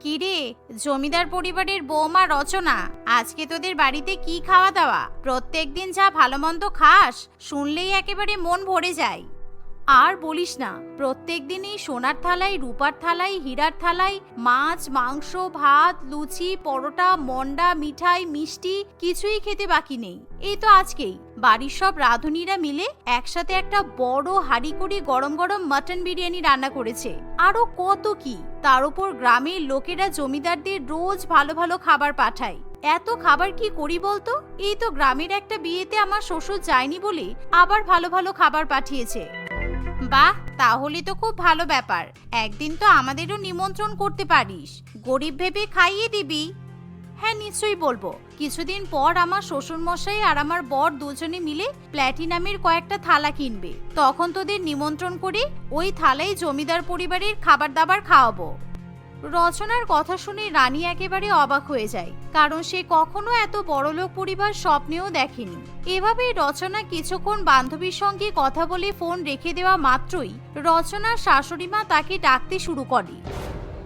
কিরে জমিদার পরিবারের বৌমা রচনা। আজকে তোদের বাড়িতে কি খাওয়া দাওয়া? প্রত্যেকদিন যা ভালো মন্দ খাস, শুনলেই একেবারে মন ভরে যায়। আর বলিস না, প্রত্যেক দিনই সোনার থালায়, রূপার থালায়, হীরার থালায় মাছ, মাংস, ভাত, লুচি, পরোটা, মন্ডা, মিঠাই, মিষ্টি কিছুই খেতে বাকি নেই। এই তো আজকেই। বাড়ির সব রাঁধুনিরা মিলে একসাথে একটা বড় হাঁড়ি করে গরম গরম মাটন বিরিয়ানি রান্না করেছে। আরও কত কি? তার উপর গ্রামের লোকেরা জমিদারদের রোজ ভালো ভালো খাবার পাঠায়। এত খাবার কি করি বলতো? এই তো গ্রামের একটা বিয়েতে আমার শ্বশুর যায়নি বলে আবার ভালো ভালো খাবার পাঠিয়েছে। বাহ, তাহলে তো খুব ভালো ব্যাপার। একদিন তো আমাদেরও নিমন্ত্রণ করতে পারিস। গরিব ভেবে খাইয়ে দিবি। হ্যাঁ নিশ্চয়ই বলব। কিছুদিন পর আমার শ্বশুর মশাই আর আমার বর দুজনে মিলে প্ল্যাটিনামের কয়েকটা থালা কিনবে। তখন তোদের নিমন্ত্রণ করে ওই থালাই জমিদার পরিবারের খাবার দাবার খাওয়াবো। রচনার কথা শুনে রানী একেবারে অবাক হয়ে যায়, কারণ সে কখনো এত বড়লোক পরিবার স্বপ্নেও দেখেনি। এভাবে রচনা কিছুক্ষণ বান্ধবীর সঙ্গে কথা বলে ফোন রেখে দেওয়া মাত্রই রচনার শাশুড়ি মা তাকে ডাকতে শুরু করে।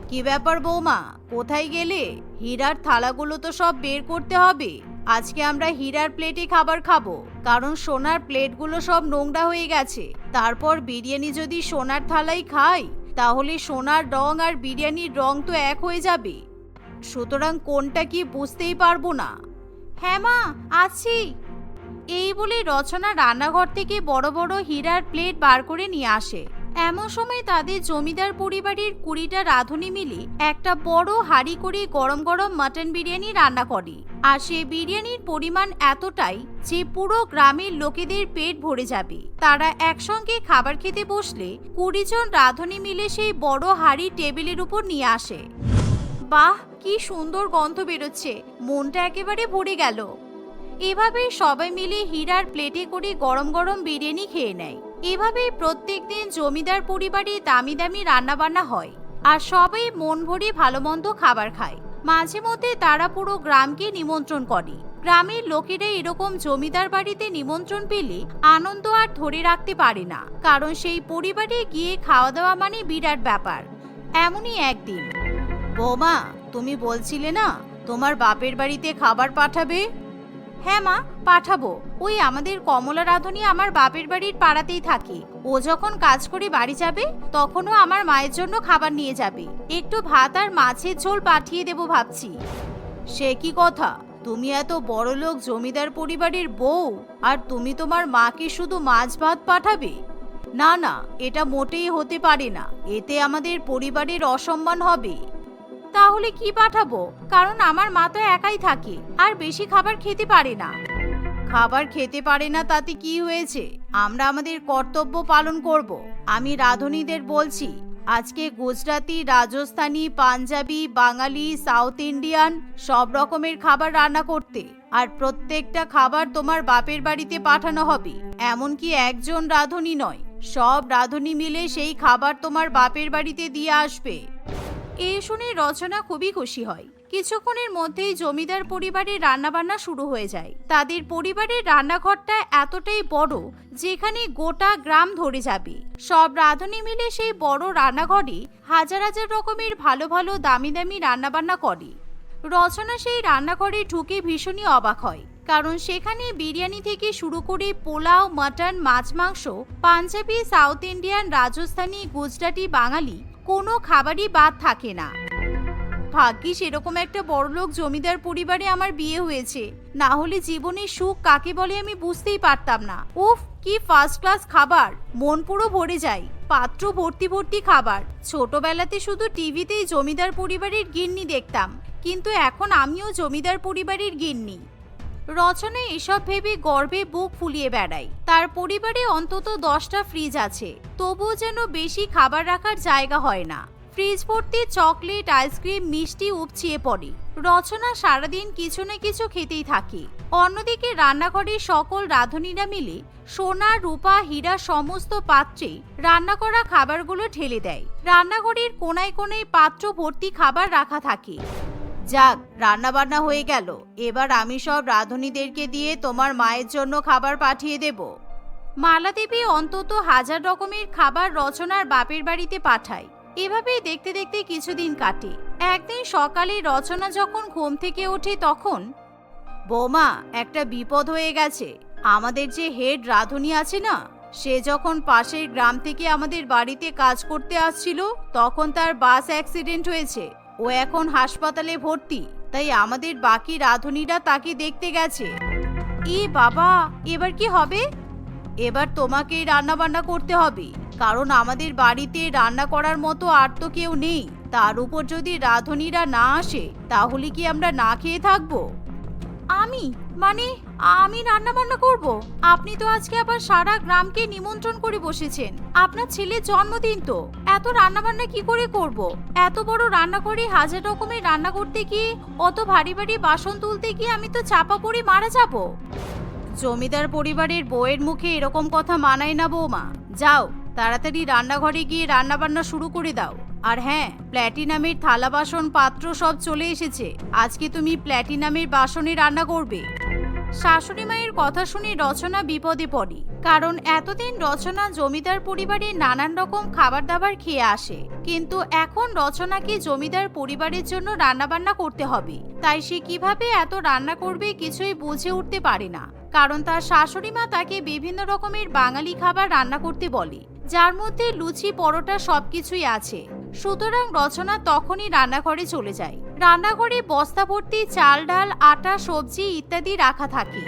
কি ব্যাপার বৌমা, কোথায় গেলে? হীরার থালাগুলো তো সব বের করতে হবে। আজকে আমরা হীরার প্লেটে খাবার খাব, কারণ সোনার প্লেটগুলো সব নোংরা হয়ে গেছে। তারপর বিরিয়ানি যদি সোনার থালাই খাই তাহলে সোনার রং আর বিরিয়ানির রং তো এক হয়ে যাবে। সুতরাং কোনটা কি বুঝতেই পারব না। হ্যাঁ মা, আছি। এই বলে রচনা রান্নাঘর থেকে বড় বড় হীরার প্লেট বার করে নিয়ে আসে। এমন সময় তাদের জমিদার পরিবারের কুড়িটা রাঁধুনি মিলে একটা বড় হাঁড়ি করে গরম গরম মাটন বিরিয়ানি রান্না করে। আর সেই বিরিয়ানির পরিমাণ এতটাই যে পুরো গ্রামের লোকেদের পেট ভরে যাবে। তারা একসঙ্গে খাবার খেতে বসলে কুড়ি জন রাঁধুনি মিলে সেই বড় হাঁড়ি টেবিলের উপর নিয়ে আসে। বাহ, কি সুন্দর গন্ধ বেরোচ্ছে, মনটা একেবারে ভরে গেল। এভাবে সবাই মিলে হীরার প্লেটে করে গরম গরম বিরিয়ানি খেয়ে নেয়। এভাবেই প্রত্যেক দিন জমিদার পরিবারে দামি দামি রান্নাবান্না হয় আর সবাই মন ভরে ভালো মন্দ খাবার খায়। মাঝে মধ্যে তারা পুরো গ্রামকে নিমন্ত্রণ করে। গ্রামের লোকেরা এরকম জমিদার বাড়িতে নিমন্ত্রণ পেলে আনন্দ আর ধরে রাখতে পারে না। কারণ সেই পরিবারে গিয়ে খাওয়া দাওয়া মানে বিরাট ব্যাপার। এমনই একদিন। বৌমা, তুমি বলছিলে না, তোমার বাপের বাড়িতে খাবার পাঠাবে? হ্যাঁ মা, পাঠাবো। ওই আমাদের কমলা রাধুনি আমার বাপের বাড়ির পাড়াতেই থাকে। ও যখন কাজ করে বাড়ি যাবে, তখনও আমার মায়ের জন্য খাবার নিয়ে যাবে। একটু ভাত আর মাছের ঝোল পাঠিয়ে দেবো ভাবছি। সে কি কথা? তুমি এত বড় লোক জমিদার পরিবারের বউ, আর তুমি তোমার মাকে শুধু মাছ ভাত পাঠাবে? না না, এটা মোটেই হতে পারে না। এতে আমাদের পরিবারের অসম্মান হবে। তাহলে কি পাঠাবো? কারণ আমার মা তো একাই থাকে, আর বেশি খাবার খেতে পারে না। খাবার খেতে পারে না, তাতে কি হয়েছে? আমরা আমাদের কর্তব্য পালন করব। আমি রাঁধুনিদের বলছি, আজকে গুজরাটি, রাজস্থানী, পাঞ্জাবি, বাঙালি, সাউথ ইন্ডিয়ান সব রকমের খাবার রান্না করতে, আর প্রত্যেকটা খাবার তোমার বাপের বাড়িতে পাঠানো হবে। এমনকি একজন রাঁধুনি নয়, সব রাঁধুনি মিলে সেই খাবার তোমার বাপের বাড়িতে দিয়ে আসবে। এ শুনে রচনা খুবই খুশি হয়। কিছুক্ষণের মধ্যেই জমিদার পরিবারের রান্নাবান্না শুরু হয়ে যায়। তাদের পরিবারের রান্নাঘরটা এতটাই বড় যেখানে গোটা গ্রাম ধরে যাবে। সব রাঁধুনি মিলে সেই বড় রান্নাঘরে হাজার হাজার রকমের ভালো ভালো দামি দামি রান্নাবান্না করে। রচনা সেই রান্নাঘরে ঢুকে ভীষণই অবাক হয়। কারণ সেখানে বিরিয়ানি থেকে শুরু করে পোলাও, মাটন, মাছ, মাংস, পাঞ্জাবি, সাউথ ইন্ডিয়ান, রাজস্থানি, গুজরাটি, বাঙালি কোনো খাবারই বাদ থাকে না। ভাগ্যিস এরকম একটা বড়লোক জমিদার পরিবারে আমার বিয়ে হয়েছে। না হলে জীবনে সুখ কাকে বলে আমি বুঝতেই পারতাম না। উফ, কি ফার্স্ট ক্লাস খাবার। মন পুরো ভরে যায়। পাত্র ভর্তি ভর্তি খাবার। ছোটবেলাতে শুধু টিভিতেই জমিদার পরিবারের গিন্নি দেখতাম। কিন্তু এখন আমিও জমিদার পরিবারের গিন্নি। রচনা এসব ভেবে গর্বে বুক ফুলিয়ে বেড়ায়। তার পরিবারে অন্তত দশটা ফ্রিজ আছে। তবুও যেন বেশি খাবার রাখার জায়গা হয় না। ফ্রিজ ভর্তি চকলেট, আইসক্রিম, মিষ্টি উপচিয়ে পড়ে। রচনা সারাদিন কিছু না কিছু খেতেই থাকে। অন্যদিকে রান্নাঘরের সকল রাঁধুনিরা মিলে সোনা, রূপা, হীরা সমস্ত পাত্রে রান্না করা খাবারগুলো ঢেলে দেয়। রান্নাঘরের কোনায় কোনায় পাত্র ভর্তি খাবার রাখা থাকে। যাক রান্না বান্না হয়ে গেল। এবার আমি সব রাঁধুনিদেরকে দিয়ে তোমার মায়ের জন্য খাবার পাঠিয়ে দেব। মালা দেবী অন্তত হাজার রকমের খাবার রচনার বাপের বাড়িতে পাঠায়। এভাবেই দেখতে দেখতে কিছুদিন কাটে। একদিন সকালে রচনা যখন ঘুম থেকে ওঠে তখন, বৌমা, একটা বিপদ হয়ে গেছে। আমাদের যে হেড রাধুনি আছে না, সে যখন পাশের গ্রাম থেকে আমাদের বাড়িতে কাজ করতে আসছিল, তখন তার বাস অ্যাক্সিডেন্ট হয়েছে। ও এখন হাসপাতালে ভর্তি, তাই আমাদের বাকি রাধুনিরা তাকে দেখতে গেছে। এ বাবা, এবার কি হবে? এবার তোমাকেই রান্না বান্না করতে হবে, কারণ আমাদের বাড়িতে রান্না করার মতো আর তো কেউ নেই। তার উপর যদি রাধুনিরা না আসে, তাহলে কি আমরা না খেয়ে থাকব? আমি? মানে আমি রান্না বান্না করব? আপনি তো আজকে আবার সারা গ্রামকে নিমন্ত্রণ করে বসেছেন। আপনার ছেলের জন্মদিন তো। এত রান্না বান্না কি করে করব? এত বড় রান্নাঘরে হাজার রকমের রান্না করতে কি অত ভারী ভারী বাসন তুলতে কি আমি তো চাপা পড়ে মারা যাব। জমিদার পরিবারের বউয়ের মুখে এরকম কথা মানায় না বৌমা। যাও, তাড়াতাড়ি রান্নাঘরে গিয়ে রান্না বান্না শুরু করে দাও। আর হ্যাঁ প্ল্যাটিনামের থালা বাসন পাত্র সব চলে এসেছে। আজকে তুমি প্ল্যাটিনামের বাসনে রান্না করবে। শাশুড়ি মায়ের কথা শুনে রচনা বিপদে পড়ে, কারণ এতদিন রচনা জমিদার পরিবারের নানান রকম খাবার দাবার খেয়ে আসে। কিন্তু এখন রচনাকে জমিদার পরিবারের জন্য রান্নাবান্না করতে হবে? তাই সে কীভাবে এত রান্না করবে কিছুই বুঝে উঠতে পারে না। কারণ তার শাশুড়ি মা তাকে বিভিন্ন রকমের বাঙালি খাবার রান্না করতে বলে, যার মধ্যে লুচি, পরোটা সবকিছুই আছে। সুতরাং রচনা তখনই রান্নাঘরে চলে যায়। রান্নাঘরে বস্তা ভর্তি চাল, ডাল, আটা, সবজি ইত্যাদি রাখা থাকে।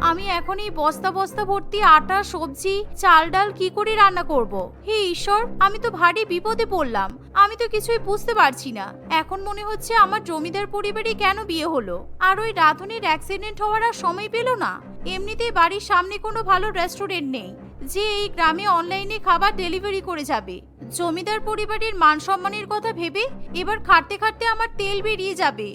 আমি এখন এই বস্তা বস্তা ভর্তি আটা, সবজি, চাল, ডাল কি করে রান্না করব? হে ঈশ্বর, আমি তো ভারী বিপদে পড়লাম। আমি তো কিছুই বুঝতে পারছি না। এখন মনে হচ্ছে আমার জমিদার পরিবারে কেন বিয়ে হলো? আর ওই রাধুনির অ্যাক্সিডেন্ট হওয়ার আর সময় পেল না? এমনিতেই বাড়ির সামনে কোনো ভালো রেস্টুরেন্ট নেই। যে এই গ্রামে অনলাইনে খাবার ডেলিভারি করে যাবে। জমিদার পরিবারের মান সম্মানের কথা ভেবে এবার খাটতে খাটতে আমার তেল বেরিয়ে যাবে।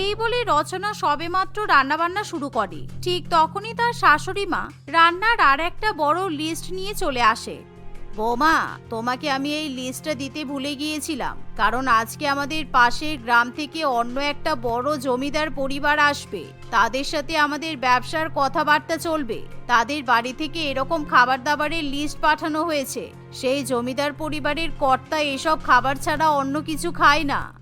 এই বলে রচনা সবেমাত্র রান্নাবান্না শুরু করে। ঠিক তখনই তার শাশুড়ি মা রান্নার আর একটা বড় লিস্ট নিয়ে চলে আসে। বৌমা, তোমাকে আমি এই লিস্টটা দিতে ভুলে গিয়েছিলাম, কারণ আজকে আমাদের পাশের গ্রাম থেকে অন্য একটা বড় জমিদার পরিবার আসবে। তাদের সাথে আমাদের ব্যবসার কথাবার্তা চলবে। তাদের বাড়ি থেকে এরকম খাবার দাবারের লিস্ট পাঠানো হয়েছে। সেই জমিদার পরিবারের কর্তা এসব খাবার ছাড়া অন্য কিছু খায় না।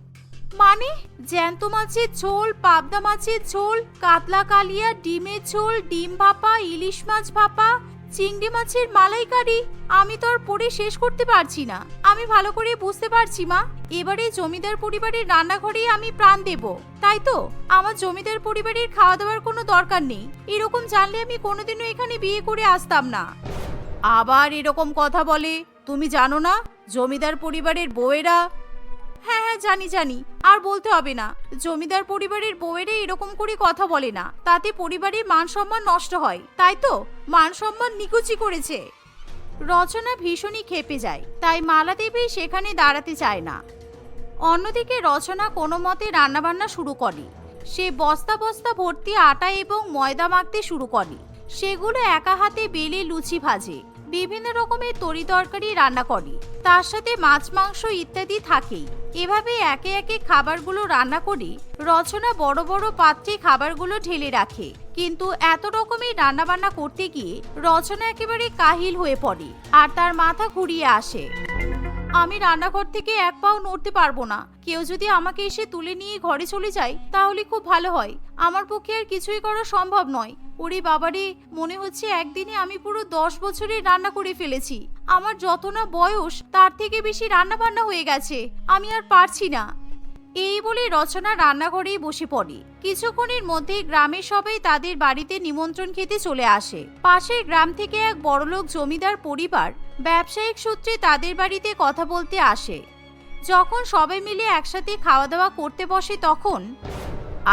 মানে? জ্যান্ত মাছের ঝোল, পাবদা মাছের ঝোল, কাতলা কালিয়া, ডিমের ঝোল, ডিম ভাপা, ইলিশ মাছ ভাপা চিংড়ি মাছের মালাইকারি আমি তো আর পড়ে শেষ করতে পারছি না। আমি ভালো করে বুঝতে পারছি, মা। এবারে জমিদার পরিবারের রান্নাঘরেই আমি প্রাণ দেব। তাই তো? আমার জমিদার পরিবারের খাওয়া দাওয়ার কোনো দরকার নেই। এরকম জানলে আমি কোনোদিনও এখানে বিয়ে করে আসতাম না। আবার এরকম কথা বলে। তুমি জানো না, জমিদার পরিবারের বউয়েরা হ্যাঁ হ্যাঁ জানি জানি। আর বলতে হবে না। জমিদার পরিবারের বউয়েরা এরকম করে কথা বলে না। তাতে পরিবারের মান সম্মান নষ্ট হয়, তাই তো? মান সম্মান নিকুচি করেছে। রচনা ভীষণই খেপে যায়, তাই মালা দেবী সেখানে দাঁড়াতে চায় না। অন্যদিকে রচনা কোনো মতে রান্নাবান্না শুরু করে। সে বস্তা বস্তা ভর্তি আটা এবং ময়দা মাখতে শুরু করে। সেগুলো একা হাতে বেলে লুচি ভাজে। বিভিন্ন রকমের তরি তরকারি রান্না করে। তার সাথে মাছ, মাংস ইত্যাদি থাকেই। এভাবে একে একে খাবারগুলো রান্না করে রচনা বড় বড় পাত্রে খাবারগুলো ঢেলে রাখে। কিন্তু এত রকমের রান্নাবান্না করতে গিয়ে রচনা একেবারে কাহিল হয়ে পড়ে আর তার মাথা ঘুরিয়ে আসে। আমি রান্নাঘর থেকে এক পাও নড়তে পারব না। কেউ যদি আমাকে এসে তুলে নিয়ে ঘরে চলে যায়, তাহলে খুব ভালো হয়। আমার পক্ষে আর কিছুই করা সম্ভব নয়। ওরে বাবারে, মনে হচ্ছে একদিনে আমি পুরো দশ বছরের রান্না করে ফেলেছি। আমার যত না বয়স, তার থেকে বেশি রান্না বান্না হয়ে গেছে। আমি আর পারছি না। এই বলে রচনা রান্নাঘরেই বসে পড়ে। কিছুক্ষণের মধ্যে গ্রামের সবাই তাদের বাড়িতে নিমন্ত্রণ খেতে চলে আসে। পাশের গ্রাম থেকে এক বড়লোক জমিদার পরিবার ব্যবসায়িক সূত্রে তাদের বাড়িতে কথা বলতে আসে। যখন সবাই মিলে একসাথে খাওয়া দাওয়া করতে বসে তখন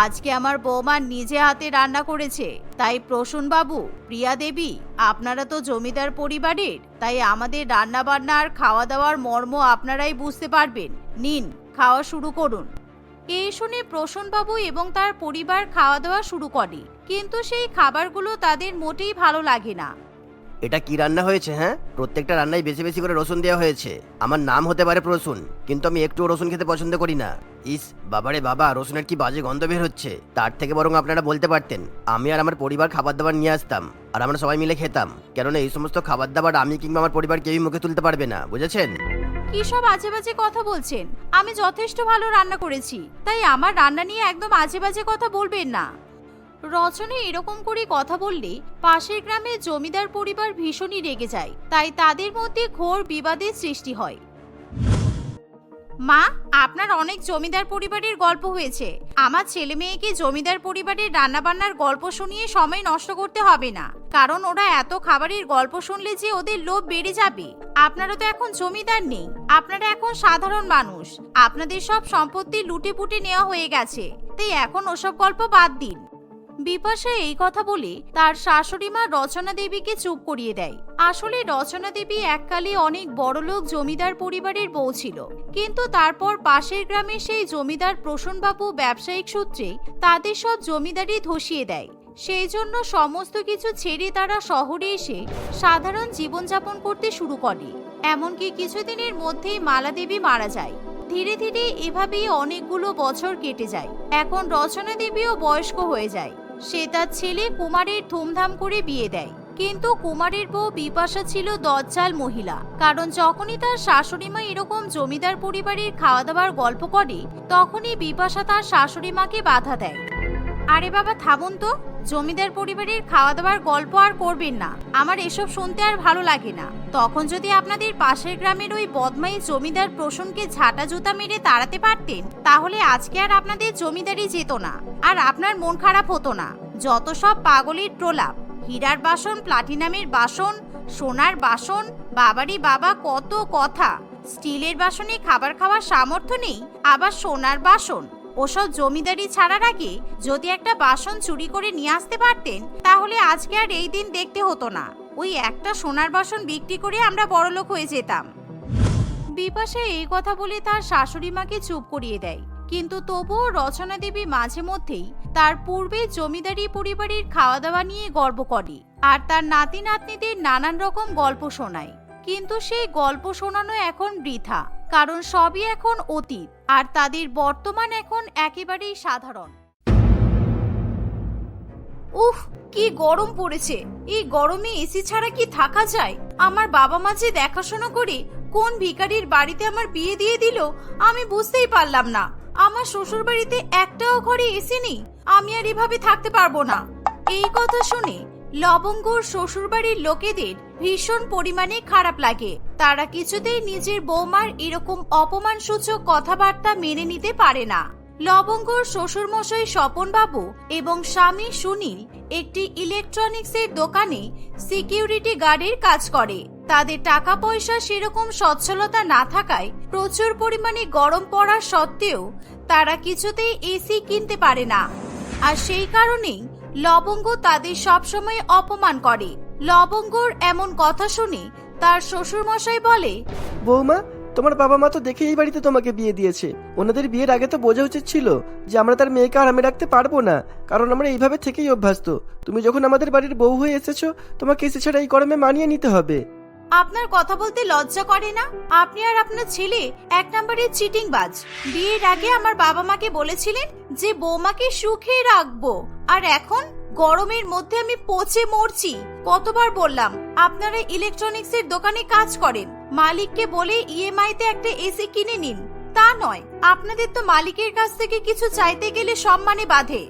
আজকে আমার বৌমা নিজে হাতে রান্না করেছে। তাই প্রসূন বাবু প্রিয়া দেবী, আপনারা তো জমিদার পরিবারের, তাই আমাদের রান্না বান্না আর খাওয়া দাওয়ার মর্ম আপনারাই বুঝতে পারবেন। নিন, খাওয়া শুরু করুন। এই শুনে প্রসূনবাবু এবং তার পরিবার খাওয়া দাওয়া শুরু করে, কিন্তু সেই খাবারগুলো তাদের মোটেই ভালো লাগে না। এটা কি রান্না হয়েছে হ্যাঁ? প্রত্যেকটা রান্নায় বেশি বেশি করে রসুন দেওয়া হয়েছে। আমার নাম হতে পারে রসুন কিন্তু আমি একটু রসুন খেতে পছন্দ করি না। ইস, বাবারে বাবা, রসুনের কি বাজে গন্ধ বের হচ্ছে? তার থেকে বরং আপনারা বলতে পারতেন, আমি আর আমার পরিবার খাবার দাবার নিয়ে আসতাম, আর আমরা সবাই মিলে খেতাম। কেননা এই সমস্ত খাবার দাবার আমি কিংবা আমার পরিবার কেউই মুখে তুলতে পারবে না, বুঝেছেন? কি সব আজে বাজে কথা বলছেন? আমি যথেষ্ট ভালো রান্না করেছি, তাই আমার রান্না নিয়ে একদম আজে বাজে কথা বলবেন না। রচনা এরকম করে কথা বললে পাশের গ্রামে জমিদার পরিবার ভীষণই রেগে যায়, তাই তাদের মধ্যে ঘোর বিবাদের সৃষ্টি হয়। মা, আপনার অনেক জমিদার পরিবারের গল্প হয়েছে। আমার ছেলে মেয়েকে জমিদার পরিবারের রান্নাবান্নার গল্প শুনিয়ে সময় নষ্ট করতে হবে না, কারণ ওরা এত খাবারের গল্প শুনলে যে ওদের লোভ বেড়ে যাবে। আপনারা তো এখন জমিদার নেই, আপনারা এখন সাধারণ মানুষ, আপনাদের সব সম্পত্তি লুটে পুটে নেওয়া হয়ে গেছে, তাই এখন ওসব গল্প বাদ দিন। বিপাশা এই কথা বলে তার শাশুড়ি মা রচনা দেবীকে চুপ করিয়ে দেয়। আসলে রচনা দেবী এককালে অনেক বড়লোক জমিদার পরিবারের বউ ছিল। কিন্তু তারপর পাশের গ্রামে সেই জমিদার প্রসূনবাবু ব্যবসায়িক সূত্রে তাদের সব জমিদারি ধসিয়ে দেয়। সেই জন্য সমস্ত কিছু ছেড়ে তারা শহরে এসে সাধারণ জীবনযাপন করতে শুরু করে। এমনকি কিছুদিনের মধ্যেই মালা দেবী মারা যায়। ধীরে ধীরে এভাবেই অনেকগুলো বছর কেটে যায়। এখন রচনা দেবীও বয়স্ক হয়ে যায়। সে তার ছেলে কুমারের ধুমধাম করে বিয়ে দেয়। কিন্তু কুমারের বউ বিপাশা ছিল দজ্জাল মহিলা। কারণ যখনই তার শাশুড়িমা এরকম জমিদার পরিবারের খাওয়া দাওয়ার গল্প করে, তখনই বিপাশা তার শাশুড়িমাকে বাধা দেয়। আরে বাবা, থামুন তো। জমিদার পরিবারের খাওয়া দাওয়ার গল্প আর করবেন না। আমার এসব শুনতে আর ভালো লাগে না। তখন যদি আপনাদের পাশের গ্রামের ওই বদমাই জমিদার প্রসূনকে ঝাঁটা জুতা মেরে তাড়াতে পারতেন, তাহলে আজকে আর আপনাদের জমিদারি যেত না। আর আপনার মন খারাপ হতো না। যত সব পাগলের প্রলাপ হীরার বাসন, প্লাটিনামের বাসন, সোনার বাসন বাবারই বাবা, কত কথা। স্টিলের বাসনে খাবার খাওয়ার সামর্থ্য নেই, আবার সোনার বাসন। ওসব জমিদারি ছাড়ার আগে যদি একটা বাসন চুরি করে নিয়ে আসতে পারতেন, তাহলে আজকে আর এই দিন দেখতে হতো না। ওই একটা সোনার বাসন বিক্রি করে আমরা বড়লোক হয়ে যেতাম। বিপাশা এই কথা বলে তার শাশুড়ি মাকে চুপ করিয়ে দেয়। কিন্তু তবুও রচনা দেবী মাঝে মধ্যেই তার পূর্বে জমিদারি পরিবারের খাওয়া দাওয়া নিয়ে গর্ব করে আর তার নাতি নাতনিদের নানান রকম গল্প শোনায়। কিন্তু সেই গল্প শোনানো এখন বৃথা। কারণ সবই এখন অতীত, আর তাদের বর্তমান এখন একেবারেই সাধারণ। উফ, কি গরম পড়েছে। এই গরমে এসি ছাড়া কি থাকা যায়? আমার বাবা মা যে দেখাশোনা করে কোন ভিখারির বাড়িতে আমার বিয়ে দিয়ে দিল, আমি বুঝতেই পারলাম না। আমার শ্বশুর বাড়িতে একটাও ঘরে এসি নেই, আমি আর এভাবে থাকতে পারব না। এই কথা শুনে লবঙ্গর শ্বশুরবাড়ির লোকেদের ভীষণ পরিমাণে খারাপ লাগে। তারা কিছুতেই নিজের বৌমার এরকম অপমানসূচক কথাবার্তা মেনে নিতে পারে না। লবঙ্গর শ্বশুরমশাই স্বপনবাবু এবং স্বামী সুনীল একটি ইলেকট্রনিক্সের দোকানে সিকিউরিটি গার্ডের কাজ করে। তাদের টাকা পয়সা সেরকম সচ্ছলতা না থাকায় প্রচুর পরিমাণে গরম পড়ার সত্ত্বেও তারা কিছুতেই এসি কিনতে পারে না। আর সেই কারণেই লবঙ্গ তাদের সবসময় অপমান করে। লবঙ্গর এমন কথা শুনে তার শ্বশুরমশাই বলে, বৌমা, তোমার বাবা মা তো দেখে এই বাড়িতে তোমাকে বিয়ে দিয়েছে। ওনাদের বিয়ের আগে তো বোঝা উচিত ছিল যে আমরা তার মেয়েকে আরামে রাখতে পারব না, কারণ আমরা এইভাবে থেকেই অভ্যস্ত। তুমি যখন আমাদের বাড়ির বউ হয়ে এসেছ, তোমাকে এসে ছাড়া এই গরমে মানিয়ে নিতে হবে। আপনার কথা বলতে লজ্জা করে না? আপনি আর আপনার ছেলে এক নম্বরের চিটিং বাজ বিয়ের আগে আমার বাবা মাকে বলেছিলেন যে, বৌমাকে সুখে রাখব। আর এখন গরমের মধ্যে আমি পচে মরছি। কতবার বললাম, আপনারা ইলেকট্রনিক্সের দোকানে কাজ করেন। মালিককে বলে ইএমআই তে একটা এসি কিনে নিন। তা নয়, আপনাদের তো মালিকের কাছ থেকে কিছু চাইতে গেলে সম্মানে বাধে।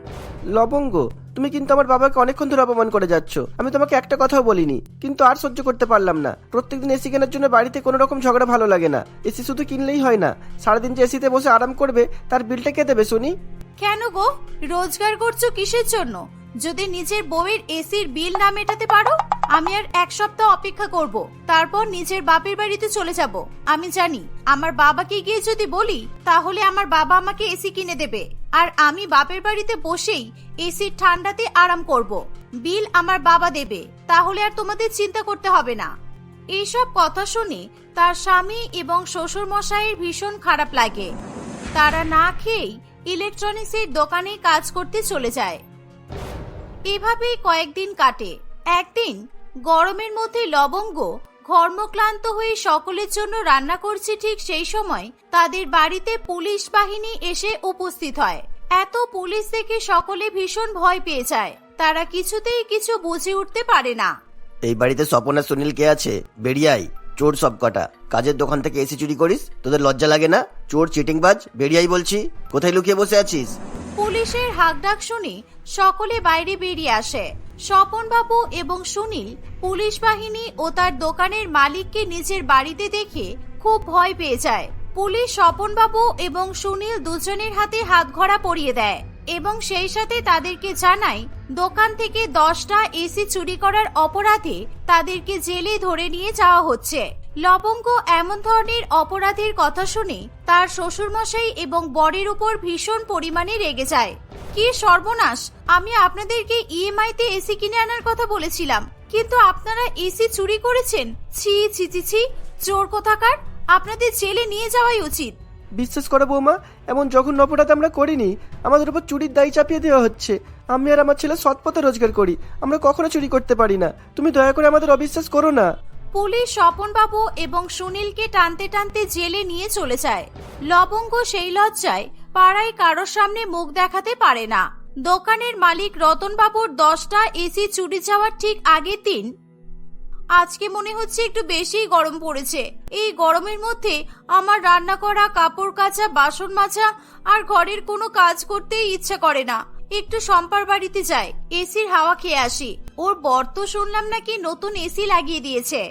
লবঙ্গ তুমি কিন্তু আমার বাবাকে অনেকক্ষণ ধরে অপমান করে যাচ্ছ। আমি তোমাকে একটা কথাও বলিনি, কিন্তু আর সহ্য করতে পারলাম না। প্রত্যেকদিন এসি কেনার জন্য বাড়িতে কোনো রকম ঝগড়া ভালো লাগে না। এসি শুধু কিনলেই হয় না। সারাদিন যে এসিতে বসে আরাম করবে, তার বিলটা কে দেবে, শুনি? কেন গো? রোজগার করছ কিসের জন্য? যদি নিজের বউয়ের এসির বিল না মেটাতে পারো, আমি আর এক সপ্তাহ অপেক্ষা করব। তারপর নিজের বাপের বাড়িতে চলে যাব। আমি জানি, আমার বাবাকে গিয়ে যদি বলি, তাহলে আমার বাবা আমাকে এসি কিনে দেবে। আর আমি বাপের বাড়িতে বসেই এসির ঠান্ডাতে আরাম করব। বিল আমার বাবা দেবে, তাহলে আর তোমাদের চিন্তা করতে হবে না। এইসব কথা শুনে তার স্বামী এবং শ্বশুর মশাইয়ের ভীষণ খারাপ লাগে। তারা না খেয়েই ইলেকট্রনিক্সের দোকানে কাজ করতে চলে যায়। এভাবেই কয়েকদিন কাটে। একদিন গরমের মধ্যে লবঙ্গ ঘর্মক্লান্ত হয়ে সকলের জন্য রান্না করছে ঠিক সেই সময় তাদের বাড়িতে পুলিশ বাহিনী এসে উপস্থিত হয়। এত পুলিশ দেখে সকলে ভীষণ ভয় পেয়ে যায়। তারা কিছুতেই কিছু বুঝে উঠতে পারে না। এই বাড়িতে স্বপন আর সুনীল কে আছে? বেরিয়ে আয়। চোর সব কটা কাজের দোকান থেকে এসে চুরি করিস? তোদের লজ্জা লাগে না? চোর চিটিংবাজ বেরিয়ে আয় বলছি। কোথায় লুকিয়ে বসে আছিস? পুলিশের হাকডাক শুনে সকলে বাইরে বেরিয়ে আসে। স্বপন বাবু এবং সুনীল পুলিশ বাহিনী ও তার দোকানের মালিককে নিজের বাড়িতে দেখে খুব ভয় পেয়ে যায়। পুলিশ স্বপন বাবু এবং সুনীল দুজনের হাতে হাতঘড়া পরিয়ে দেয় এবং সেই সাথে তাদেরকে জানায়, দোকান থেকে দশটা এসি চুরি করার অপরাধে তাদেরকে জেলে ধরে নিয়ে যাওয়া হচ্ছে। লবঙ্গ এমন ধরনের অপরাধের কথা শুনে তার শ্বশুরমশাই এবং বরের উপর ভীষণ পরিমাণে রেগে যায়। কি সর্বনাশ? আমি আপনাদেরকে ইএমআই তে এসি কিনে আনার কথা বলেছিলাম। কিন্তু আপনারা এসি চুরি করেছেন? ছি ছি ছি ছি চোর কোথাকার? আপনাদের জেলে নিয়ে যাওয়াই উচিত। বিশ্বাস করো বৌমা এমন যখন অপরাধ আমরা করিনি। আমাদের উপর চুরির দায় চাপিয়ে দেওয়া হচ্ছে। আমি আর আমার ছেলে সৎ পথে রোজগার করি। আমরা কখনো চুরি করতে পারি না। তুমি দয়া করে আমাদের অবিশ্বাস করো না। পুলিশ স্বপনবাবু এবং সুনীলকে টানতে টানতে জেলে নিয়ে চলে যায়। লবঙ্গ সেই লজ্জায় পাড়ায় কারোর সামনে মুখ দেখাতে পারে না। দোকানের মালিক রতনবাবুর দশটা এসি চুরি যাওয়ার ঠিক আগের দিন। আজকে মনে হচ্ছে একটু বেশি গরম পড়েছে। এই গরমের মধ্যে আমার রান্না করা, কাপড় কাচা, বাসন মাজা আর ঘরের কোনো কাজ করতেই ইচ্ছা করে না। একটু সম্পার বাড়িতে যাই, এসির হাওয়া খেয়ে আসি। ওর বর তো শুনলাম নাকি নতুন এসি লাগিয়ে দিয়েছে।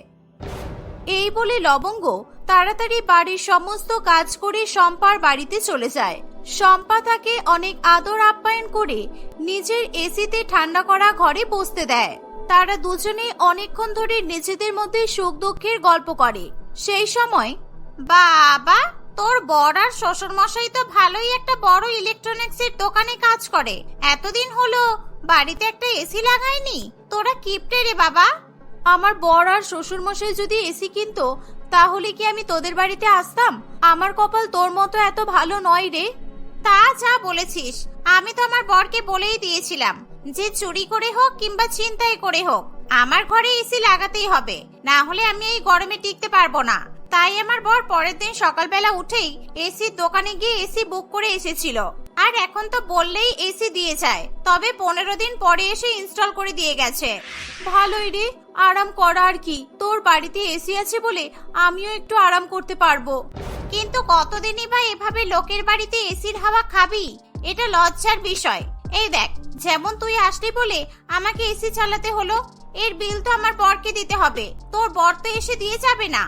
এই বলে লবঙ্গ তাড়াতাড়ি বাড়ির সমস্ত কাজ করে সম্পার বাড়িতে চলে যায়। শম্পা তাকে অনেক আদর আপ্যায়ন করে নিজের এসিতে ঠান্ডা করা ঘরে বসতে দেয়। তারা দুজনে অনেকক্ষণ ধরে নিজেদের মধ্যে সুখ দুঃখের গল্প করে। সেই সময়, বাবা, তোর বড় আর শ্বশুর মশাই তো ভালোই একটা বড় ইলেকট্রনিক্সের দোকানে কাজ করে। এতদিন হলো বাড়িতে একটা এসি লাগায়নি। তোরা কিপটে রে বাবা। আমার বর আর শ্বশুর মশাই যদি এসি কিনতো, তাহলে কি আমি তোদের বাড়িতে আসতাম? আমার কপাল তোর মতো এত ভালো নয় রে। তা যা বলেছিস, আমি তো আমার বরকে বলেই দিয়েছিলাম, যে চুরি করে হোক কিংবা ছিনতাই করে হোক, আমার ঘরে এসি লাগাতেই হবে, না হলে আমি এই গরমে টিকতে পারব না। তাই আমার বর পরের দিন সকালবেলা উঠেই এসির দোকানে গিয়ে এসি বুক করে এসেছিল। আর এখন তো বললেই এসি দিয়ে যায়। তবে পনেরো দিন পরে এসে ইনস্টল করে দিয়ে গেছে। ভালোই রে, আরাম করা আর কি। তোর বাড়িতে এসি আছে বলে আমিও একটু আরাম করতে পারব। কিন্তু কতদিনই বা এভাবে লোকের বাড়িতে এসির হাওয়া খাবি? এটা লজ্জার বিষয়। এই দেখ, যেমন তুই আসলি বলে আমাকে এসি চালাতে হলো, এর বিল তো আমার বরকে দিতে হবে। তোর বর তো এসে দিয়ে যাবে না।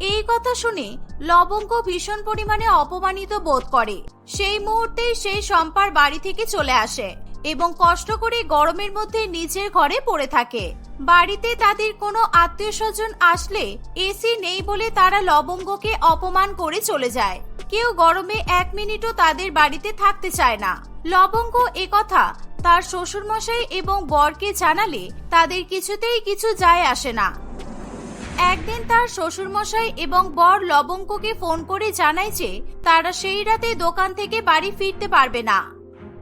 এই কথা শুনে লবঙ্গ ভীষণ পরিমাণে অপমানিত বোধ করে। সেই মুহূর্তেই সেই শম্পার বাড়ি থেকে চলে আসে এবং কষ্ট করে গরমের মধ্যে নিজের ঘরে পড়ে থাকে। বাড়িতে তাদের কোনো আত্মীয় স্বজন আসলে এসি নেই বলে তারা লবঙ্গকে অপমান করে চলে যায়। কেউ গরমে এক মিনিটও তাদের বাড়িতে থাকতে চায় না। লবঙ্গ কথা তার শ্বশুরমশাই এবং বরকে জানালে তাদের কিছুতেই কিছু যায় আসে না। একদিন তার শ্বশুরমশাই এবং বর লবঙ্গকে ফোন করে জানায় যে তারা সেই রাতে দোকান থেকে বাড়ি ফিরতে পারবে না।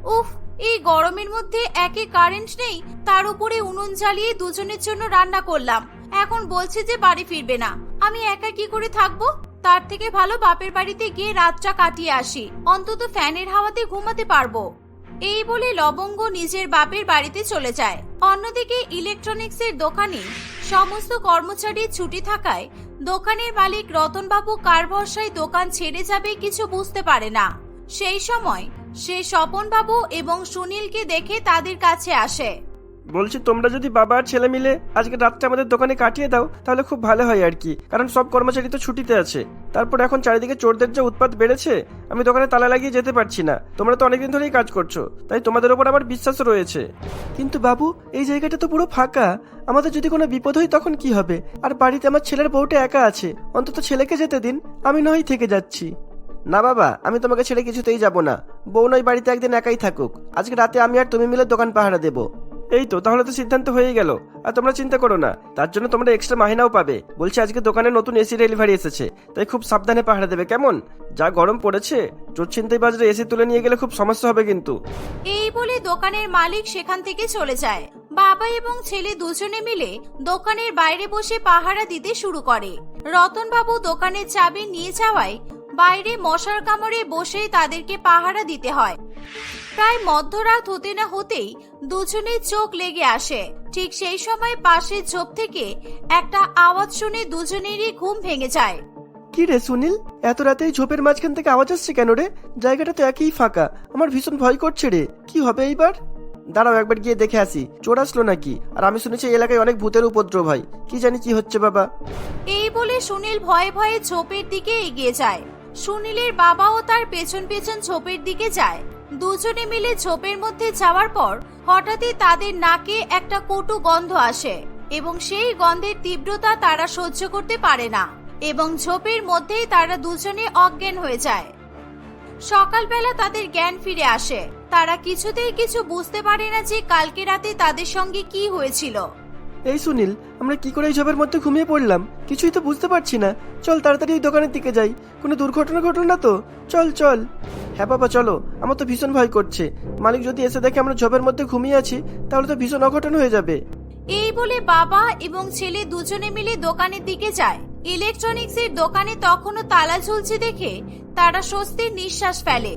উফ, এই গরমের মধ্যে একে কারেন্ট নেই, তার উপরে উনুন জ্বালিয়ে দুজনের জন্য রান্না করলাম। এখন বলছে যে বাড়ি ফিরবে না। আমি একা কি করে থাকব? তার থেকে ভালো বাপের বাড়িতে গিয়ে রাতটা কাটিয়ে আসি। অন্তত ফ্যানের হাওয়াতে ঘুমাতে পারব। এই বলে লবঙ্গ নিজের বাপের বাড়িতে চলে যায়। অন্যদিকে ইলেকট্রনিক্সের দোকানে সমস্ত কর্মচারী ছুটি থাকায় দোকানের মালিক রতনবাবু কার ভরসায় দোকান ছেড়ে যাবে কিছু বুঝতে পারে না। সেই সময় সে স্বপনবাবু এবং সুনীলকে দেখে তাদের কাছে আসে। বলছি, তোমরা যদি বাবা আর ছেলে মিলে আজকে রাতটা আমাদের দোকানে কাটিয়ে দাও, তাহলে খুব ভালো হয় আর কি। কারণ সব কর্মচারী তো ছুটিতে আছে। তারপর এখন চারিদিকে চোরদের যে উৎপাত বেড়েছে, আমি দোকানে তালা লাগিয়ে যেতে পারছি না। তোমরা তো অনেকদিন ধরেই কাজ করছ, তাই তোমাদের ওপর আমার বিশ্বাস রয়েছে। কিন্তু বাবু, এই জায়গাটা তো পুরো ফাঁকা। আমাদের যদি কোনো বিপদ হয় তখন কি হবে? আর বাড়িতে আমার ছেলের বউটা একা আছে, অন্তত ছেলেকে যেতে দিন, আমি নয় থেকে যাচ্ছি। না বাবা, আমি তোমাকে ছেড়ে কিছুতেই যাব না। বউ নয় বাড়িতে একদিন একাই থাকুক। আজকে রাতে আমি আর তুমি মিলে দোকান পাহারা দেবো। এই তো তাহলে তো সিদ্ধান্ত হয়ে গেল। আর তোমরা চিন্তা করো না, তার জন্য তোমরা এক্সট্রা মাহিনাও পাবে। বলছি, আজকে দোকানে নতুন এসি ডেলিভারি এসেছে, তাই খুব সাবধানে পাহারা দেবে, কেমন? যা গরম পড়েছে, চোর ছিনতাই বাজারে এসি তুলে নিয়ে গেলে খুব সমস্যা হবে কিন্তু। এই বলে দোকানের মালিক সেখান থেকে চলে যায়। বাবা এবং ছেলে দুজনে মিলে দোকানের বাইরে বসে পাহারা দিতে শুরু করে। রতনবাবু দোকানের চাবি নিয়ে যাওয়ায় বাইরে মশার কামড়ে বসেই তাদেরকে পাহারা দিতে হয়। প্রায় মধ্যরাত হতে না হতেই দুজনের চোখ লেগে আসে। ঠিক সেই সময় পাশের ঝোপ থেকে একটা আওয়াজ শুনে দুজনেরই ঘুম ভেঙে যায়। কি রে সুনীল? এত রাতে ঝোপের মাঝখান থেকে আওয়াজ আসছে কেন রে? জায়গাটা তো একই ফাঁকা। আমার ভীষণ ভয় করছে রে। কি হবে এইবার? দাঁড়াও একবার গিয়ে দেখে আসি। চোর আসলো নাকি? আর আমি শুনেছি এই এলাকায় অনেক ভূতের উপদ্রব হয়। কি জানি কি হচ্ছে বাবা। এই বলে সুনীল ভয়ে ভয়ে ঝোপের দিকে এগিয়ে যায়। সুনীলের বাবাও তার পেছন পেছন ঝোপের দিকে যায়। দুজনে মিলে ঝোপের মধ্যে যাওয়ার পর হঠাৎই তাদের নাকে একটা কটু গন্ধ আসে এবং সেই গন্ধের তীব্রতা তারা সহ্য করতে পারে না এবং ঝোপের মধ্যেই তারা দুজনে অজ্ঞান হয়ে যায়। সকালবেলা তাদের জ্ঞান ফিরে আসে। তারা কিছুতেই কিছু বুঝতে পারে না যে কালকে রাতে তাদের সঙ্গে কি হয়েছিল। এই সুনীল, আমরা কি করে এই ঝোপের মধ্যে ঘুমিয়ে পড়লাম? কিছুই তো বুঝতে পারছি না। চল তাড়াতাড়ি ওই দোকানের দিকে যাই। কোনো দুর্ঘটনা ঘটল না তো? চল চল। হ্যাঁ বাবা, চলো। আমার তো ভীষণ ভয় করছে। মালিক যদি এসে দেখে আমরা ঝোপের মধ্যে ঘুমিয়ে আছি, তাহলে তো ভীষণ অঘটন হয়ে যাবে। এই বলে বাবা এবং ছেলে দুজনে মিলে দোকানের দিকে যায়। ইলেকট্রনিক্স এর দোকানে তখনও তালা ঝুলছে দেখে তারা স্বস্তির নিঃশ্বাস ফেলে।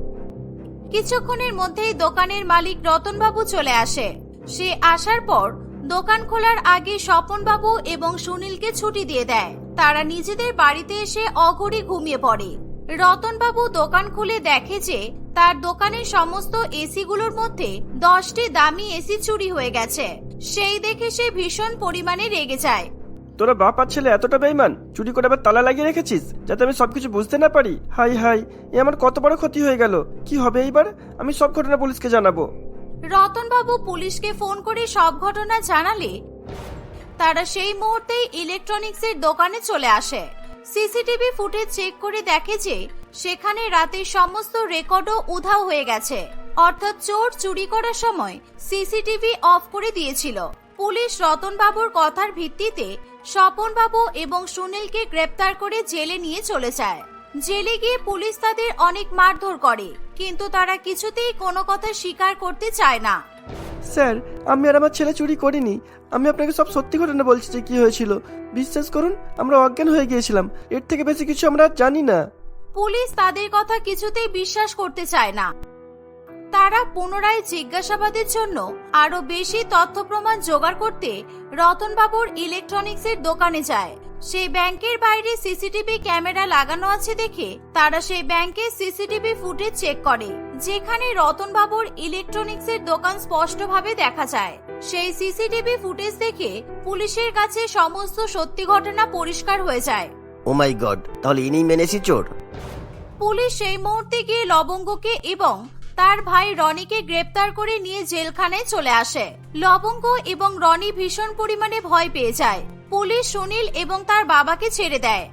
কিছুক্ষণের মধ্যেই দোকানের মালিক রতনবাবু চলে আসে। সে আসার পর দোকান খোলার আগে স্বপনবাবু এবং সুনীলকে ছুটি দিয়ে দেয়। তারা নিজেদের বাড়িতে এসে অঘরি ঘুমিয়ে পড়ে। রতনবাবু দোকান খুলে দেখে যে তার দোকানের সমস্ত এসিগুলোর মধ্যে দশটি দামি এসি চুরি হয়ে গেছে। সেই দেখে সে ভীষণ পরিমাণে রেগে যায়। তোরা বাপ আর ছেলে এতটা বেইমান চুরি করে আবার তালা লাগিয়ে রেখেছিস যাতে আমি সবকিছু বুঝতে না পারি? হাই হাই এ আমার কত বড় ক্ষতি হয়ে গেল। কি হবে এইবার? আমি সব ঘটনা পুলিশকে জানাব। রতনবাবু পুলিশকে ফোন করে সব ঘটনা জানালে তারা সেই মুহূর্তেই ইলেকট্রনিক্সের দোকানে চলে আসে। সিসিটিভি ফুটেজ চেক করে দেখে যে সেখানে রাতের সমস্ত রেকর্ডও উধাও হয়ে গেছে। অর্থাৎ চোর চুরি করার সময় সিসিটিভি অফ করে দিয়েছিল। পুলিশ রতনবাবুর কথার ভিত্তিতে স্বপনবাবু এবং সুনীলকে গ্রেপ্তার করে জেলে নিয়ে চলে যায়। জেলে গিয়ে পুলিশ তাদের অনেক মারধর করে, কিন্তু তারা কিছুতেই কোনো কথা স্বীকার করতে চায় না। স্যার, আমি আর আমার ছেলে চুরি করিনি। আমি আপনাকে সব সত্যি ঘটনা বলছি যে কি হয়েছিল। বিশ্বাস করুন, আমরা অজ্ঞান হয়ে গিয়েছিলাম। এর থেকে বেশি কিছু আমরা আর জানি না। পুলিশ তাদের কথা কিছুতেই বিশ্বাস করতে চায় না। তারা পুনরায় জিজ্ঞাসাবাদের জন্য আরও বেশি তথ্য প্রমাণ জোগাড় করতে রতনবাবুর ইলেকট্রনিক্সের দোকানে যায়। সেই ব্যাংকের বাইরে সিসিটিভি ক্যামেরা লাগানো আছে দেখে তারা সেই ব্যাংকের সিসিটিভি ফুটেজ চেক করে। যেখানে রতনবাবুর ইলেকট্রনিক্সের দোকান স্পষ্টভাবে দেখা যায়। সেই সিসিটিভি ফুটেজ দেখে পুলিশের কাছে সমস্ত সত্যি ঘটনা পরিষ্কার হয়ে যায়। ও মাই গড তাহলে ইনি মেনেছি চোর? পুলিশ সেই মুহূর্তে গিয়ে লবঙ্গকে এবং তার ভাই রনিকে গ্রেপ্তার করে নিয়ে জেলখানায় চলে আসে। লবঙ্গ এবং রনি ভীষণ পরিমাণে ভয় পেয়ে যায়। পুলিশ সুনীল এবং তার বাবাকে ছেড়ে দেয়।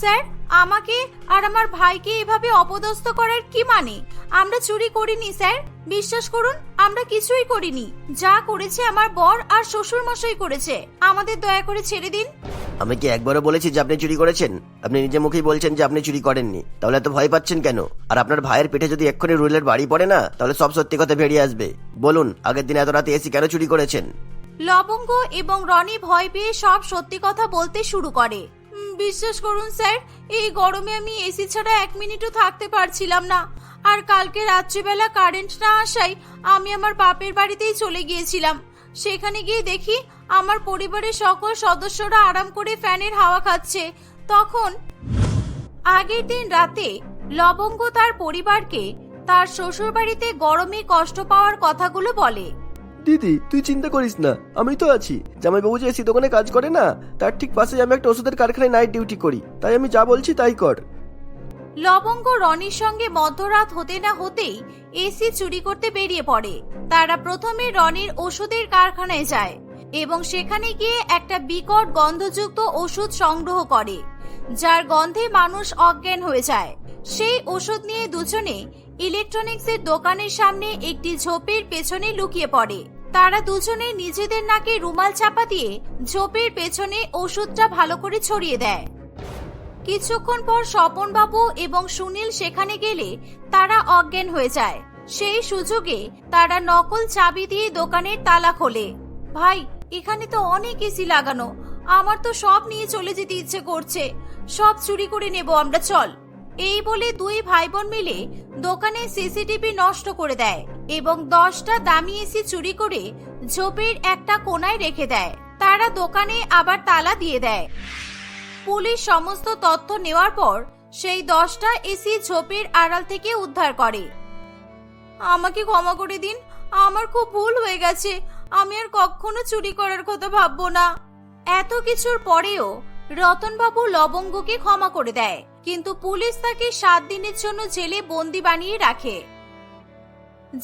স্যার আমাকে আর আমার ভাইকে এভাবে অপদস্থ করার কি মানে? আমরা চুরি করিনি স্যার। বিশ্বাস করুন আমরা কিছুই করিনি। যা করেছে আমার বর আর শ্বশুর মশাই করেছে। আমাদের দয়া করে ছেড়ে দিন। আমি কি একবারও বলেছি যে আপনি চুরি করেছেন? আপনি নিজে মুখেই বলছেন যে আপনি চুরি করেননি। তাহলে এত ভয় পাচ্ছেন কেন? আর আপনার ভাইয়ের পেটে যদি এক্ষুনি রুলের বাড়ি পড়ে না তাহলে সব সত্যি কথা বেরিয়ে আসবে। বলুন আগের দিন এত রাতে এসি কেন চুরি করেছেন? লবঙ্গ এবং রনি ভয় পেয়ে সব সত্যি কথা বলতে শুরু করে। "উম, বিশ্বাস করুন স্যার, এই গরমে আমি এসি ছাড়া এক মিনিটও থাকতে পারছিলাম না। আর কালকে রাত্রিবেলা কারেন্ট না আসায় আমি আমার বাপের বাড়িতেই চলে গিয়েছিলাম। সেখানে গিয়ে দেখি আমার পরিবারের সকল সদস্যরা আরাম করে ফ্যানের হাওয়া খাচ্ছে। তখন আগের দিন রাতে লবঙ্গ তার পরিবারকে তার শ্বশুর বাড়িতে গরমে কষ্ট পাওয়ার কথাগুলো বলে। দিদি, তুই চিন্তা করিস না আমি তো আছি। জামাইবাবু যে এসি দোকানে কাজ করে না, তার ঠিক পাশেই আমি একটা ওষুধের কারখানায় নাইট ডিউটি করি। তাই আমি যা বলছি তাই কর। লবঙ্গ রনির সঙ্গে মধ্যরাত হতে না হতেই এসি চুরি করতে বেরিয়ে পড়ে। তারা প্রথমে রনির ওষুধের কারখানায় যায় এবং সেখানে গিয়ে একটা বিকট গন্ধযুক্ত ওষুধ সংগ্রহ করে, যার গন্ধে মানুষ অজ্ঞান হয়ে যায়। সেই ওষুধ নিয়ে দুজনে ইলেকট্রনিক্সের দোকানের সামনে একটি ঝোপের পেছনে লুকিয়ে পড়ে। তারা দুজনে নিজেদের নাকে রুমাল চাপা দিয়ে ঝোপের পেছনে ওষুধটা ভালো করে ছড়িয়ে দেয়। কিছুক্ষণ পর স্বপন বাবু এবং সুনীল সেখানে গেলে তারা অজ্ঞান হয়ে যায়। সেই সুযোগে তারা নকল চাবি দিয়ে দোকানের তালা খোলে। ভাই, এখানে তো অনেক এসি লাগানো। আমার তো সব নিয়ে চলে যেতে ইচ্ছে করছে। সব চুরি করে নেব আমরা, চল। এই বলে দুই ভাই বোন মিলে দোকানে সিসিটিভি নষ্ট করে দেয় এবং দশটা দামি এসি চুরি করে ঝোপের একটা কোনায় রেখে দেয়। তারা দোকানে আবার তালা দিয়ে দেয়। পুলিশ সমস্ত তথ্য নেওয়ার পর সেই দশটা এসি ঝোপের আড়াল থেকে উদ্ধার করে। আমাকে ক্ষমা করে দিন, আমার খুব ভুল হয়ে গেছে। আমি আর কখনো চুরি করার কথা ভাববো না। এত কিছুর পরেও রতনবাবু লবঙ্গকে ক্ষমা করে দেয়। কিন্তু পুলিশ তাকে সাত দিনের জন্য জেলে বন্দি বানিয়ে রাখে।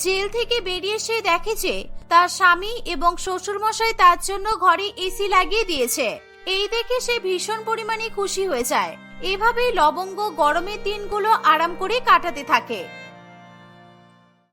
জেল থেকে বেরিয়ে সে দেখে যে তার স্বামী এবং শ্বশুরমশাই তার জন্য ঘরে এসি লাগিয়ে দিয়েছে। এই দেখে সে ভীষণ পরিমাণে খুশি হয়ে যায়। এভাবেই লবঙ্গ গরমের দিনগুলো আরাম করে কাটাতে থাকে।